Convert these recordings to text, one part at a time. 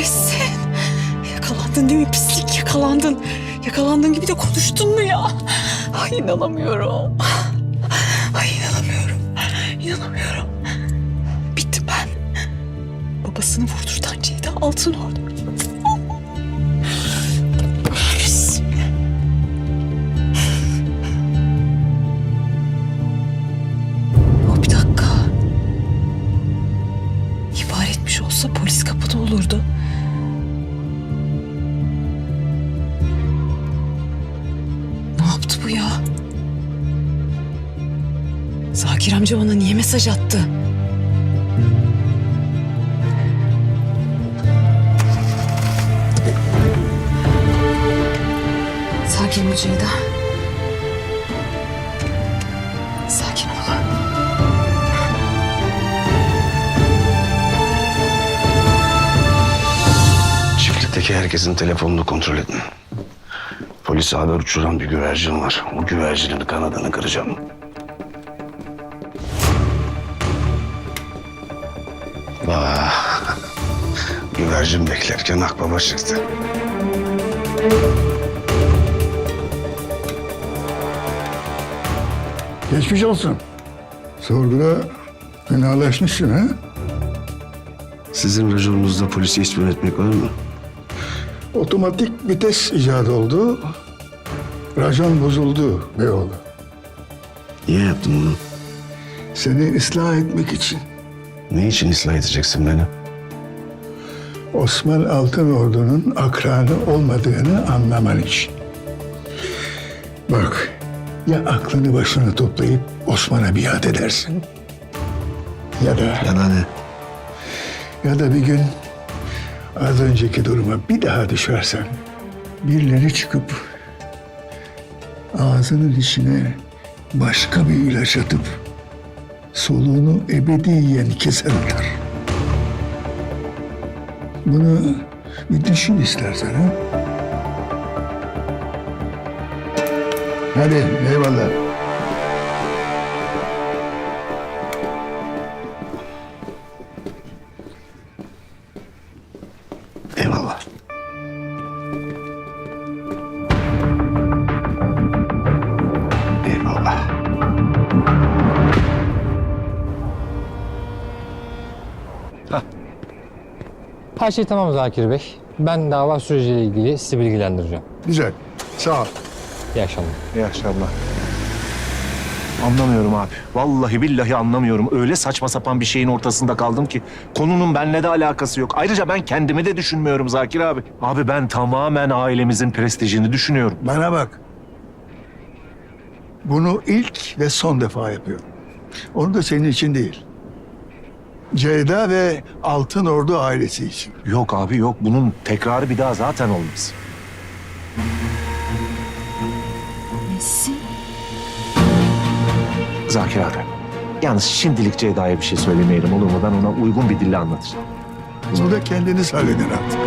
kahretsin. Yakalandın değil mi pislik yakalandın. Yakalandığın gibi de konuştun mu ya? Ay inanamıyorum. Ay inanamıyorum. İnanamıyorum. Bittim ben. Babasını vurdurtan Ceyda altın orada. Etmiş olsa polis kapıda olurdu. Amca bana niye mesaj attı? Sakin ol Ceyda. Sakin ol. Çiftlikteki herkesin telefonunu kontrol edin. Polise haber uçuran bir güvercin var. O güvercinin kanadını kıracağım. Vah. Güvercin beklerken akbaba çıktı. Geçmiş olsun. Sorguda fenalaşmışsın ha? Sizin raconunuzda polisi ispat etmek var mı? Otomatik vites icat oldu. Rajon bozuldu Beyoğlu. Niye yaptın bunu? Seni ıslah etmek için. Ne için ıslah edeceksin beni? Osman Altınordu'nun akranı olmadığını anlaman için. Bak, ya aklını başına toplayıp Osman'a biat edersin. Ya da, Ya da ne? ya da bir gün az önceki duruma bir daha düşersen birileri çıkıp ağzının içine başka bir ilaç atıp soluğunu ebediyen keserler. Bunu bir düşün istersen ha. Hadi eyvallah. Eyvallah. Her şey tamam Zakir Bey. Ben dava süreciyle ilgili sizi bilgilendireceğim. Güzel. Sağ ol. İyi akşamlar. İyi akşamlar. Anlamıyorum abi. Vallahi billahi anlamıyorum. Öyle saçma sapan bir şeyin ortasında kaldım ki. Konunun benimle de alakası yok. Ayrıca ben kendimi de düşünmüyorum Zakir abi. Abi ben tamamen ailemizin prestijini düşünüyorum. Bana bak. Bunu ilk ve son defa yapıyorum. Onu da senin için değil. Ceyda ve Altın Ordu ailesi için. Yok abi yok. Bunun tekrarı bir daha zaten olmaz. Nesin? Zakir abi. Yalnız şimdilik Ceyda'ya bir şey söylemeyelim olur mu? Ben ona uygun bir dille anlatacağım. Bunu da kendiniz halledin artık.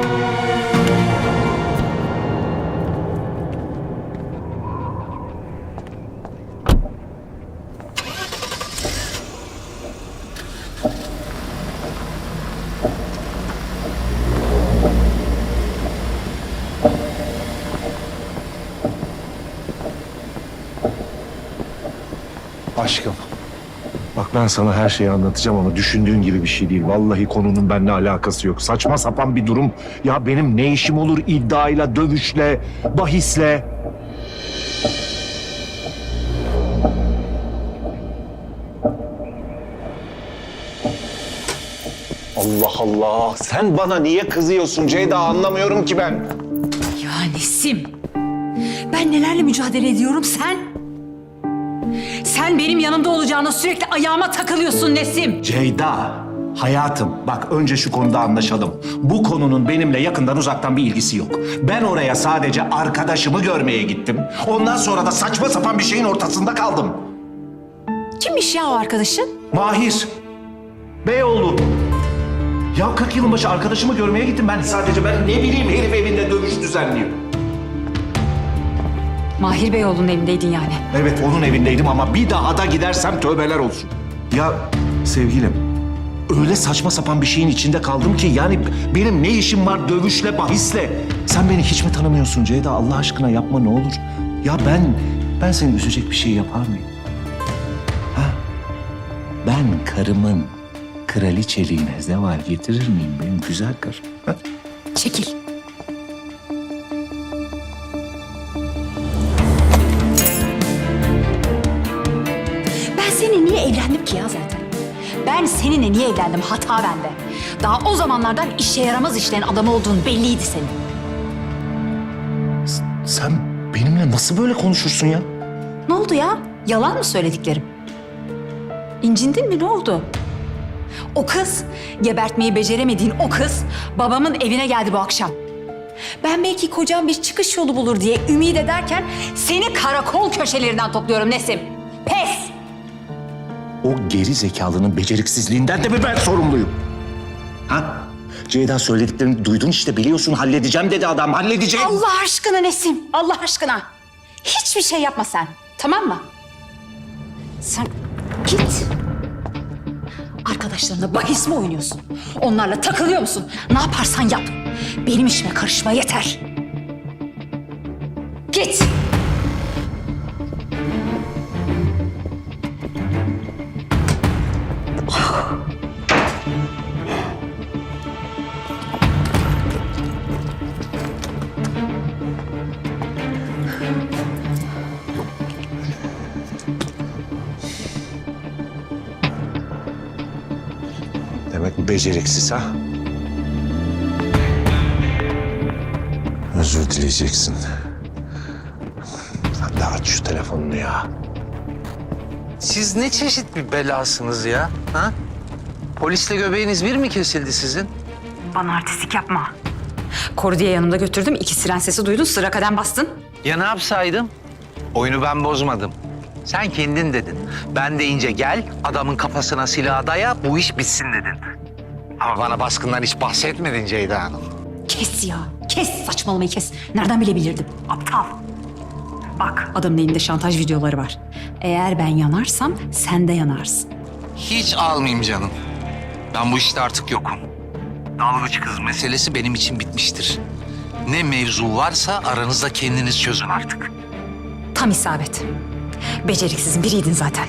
Aşkım. Bak ben sana her şeyi anlatacağım ama düşündüğün gibi bir şey değil. Vallahi konunun benimle alakası yok. Saçma sapan bir durum. Ya benim ne işim olur iddiayla, dövüşle, bahisle? Allah Allah. Sen bana niye kızıyorsun Ceyda anlamıyorum ki ben. Ya Nesim. Ben nelerle mücadele ediyorum sen? Sen benim yanımda olacağına sürekli ayağıma takılıyorsun Nesim. Ceyda, hayatım bak önce şu konuda anlaşalım. Bu konunun benimle yakından uzaktan bir ilgisi yok. Ben oraya sadece arkadaşımı görmeye gittim. Ondan sonra da saçma sapan bir şeyin ortasında kaldım. Kimmiş ya o arkadaşın? Mahir, Beyoğlu. Ya 40 yılın başı arkadaşımı görmeye gittim ben. Sadece ben ne bileyim herif evinde dövüş düzenliyor. Mahir Beyoğlu'nun evindeydin yani. Evet onun evindeydim ama bir daha da gidersem tövbeler olsun. Ya sevgilim, öyle saçma sapan bir şeyin içinde kaldım ki yani benim ne işim var dövüşle, bahisle? Sen beni hiç mi tanımıyorsun Ceyda? Allah aşkına yapma ne olur. Ya ben ben seni üzecek bir şey yapar mıyım? Ha? Ben karımın kraliçeliğine zeval getirir miyim benim güzel karım? Ha? Çekil. Ki ya zaten? Ben seninle niye evlendim? Hata bende. Daha o zamanlardan işe yaramaz işlerin adamı olduğun belliydi senin. Sen benimle nasıl böyle konuşursun ya? Ne oldu ya? Yalan mı söylediklerim? İncindin mi? Ne oldu? O kız, gebertmeyi beceremediğin o kız babamın evine geldi bu akşam. Ben belki kocam bir çıkış yolu bulur diye ümit ederken seni karakol köşelerinden topluyorum Nesim. Pes! O geri zekalının beceriksizliğinden de mi ben sorumluyum? Ha? Ceyda söylediklerini duydun işte biliyorsun halledeceğim dedi adam halledeceğim. Allah aşkına Nesim, Allah aşkına. Hiçbir şey yapma sen, tamam mı? Sen git. Arkadaşlarınla bahis mi oynuyorsun? Onlarla takılıyor musun? Ne yaparsan yap. Benim işime karışma yeter. Git. Beceriksiz ha? Özür dileyeceksin. Sen de aç şu telefonunu ya. Siz ne çeşit bir belasınız ya? Ha? Polisle göbeğiniz bir mi kesildi sizin? Bana artistik yapma. Koru diye yanımda götürdüm. İki siren sesi duydun. Sıra kadem bastın. Ya ne yapsaydım? Oyunu ben bozmadım. Sen kendin dedin. Ben deyince gel, adamın kafasına silah daya, bu iş bitsin dedin. Ama bana baskından hiç bahsetmedin Ceyda Hanım. Kes ya. Kes. Saçmalamayı kes. Nereden bilebilirdim? Aptal. Bak adamın elinde şantaj videoları var. Eğer ben yanarsam sen de yanarsın. Hiç almayayım canım. Ben bu işte artık yokum. Dalgıç kız meselesi benim için bitmiştir. Ne mevzu varsa aranızda kendiniz çözün artık. Tam isabet. Beceriksizin biriydin zaten.